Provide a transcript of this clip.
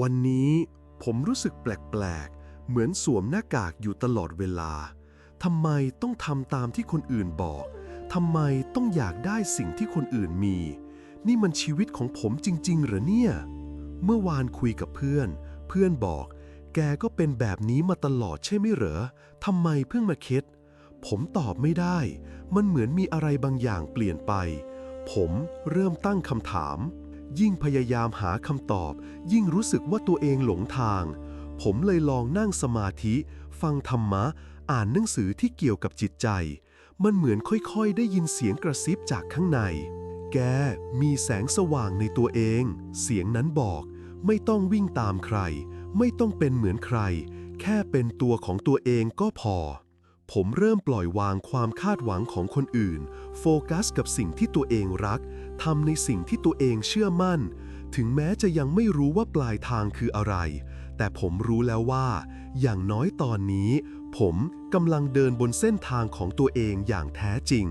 วันนี้ผมรู้สึกแปลกๆ เหมือนสวมหน้ากากอยู่ตลอดเวลา ทำไมต้องทำตามที่คนอื่นบอก ทำไมต้องอยากได้สิ่งที่คนอื่นมี นี่มันชีวิตของผมจริง ๆ หรอเนี่ย เมื่อวานคุยกับเพื่อน เพื่อนบอก แกก็เป็นแบบนี้มาตลอดใช่ไหมเหรอ ทำไมเพิ่งมาค็ดผมตอบไม่ได้ มันเหมือนมีอะไรบางอย่างเปลี่ยนไป ผมเริ่มตั้งคำถาม ยิ่งพยายามหาคำตอบ ยิ่งรู้สึกว่าตัวเองหลงทาง ผมเลยลองนั่งสมาธิ ฟังธรรมะ อ่านหนังสือที่เกี่ยวกับจิตใจ มันเหมือนค่อยๆ ได้ยินเสียงกระซิบจากข้างใน แกมีแสงสว่างในตัวเอง เสียงนั้นบอก ไม่ต้องวิ่งตามใคร ไม่ต้องเป็นเหมือนใคร แค่เป็นตัวของตัวเองก็พอ ผมเริ่มปล่อยวางความคาดหวังของคนอื่น โฟกัสกับสิ่งที่ตัวเองรักทำในสิ่งที่ตัวเองเชื่อมั่น ถึงแม้จะยังไม่รู้ว่าปลายทางคืออะไร แต่ผมรู้แล้วว่า อย่างน้อยตอนนี้ ผมกำลังเดินบนเส้นทางของตัวเองอย่างแท้จริง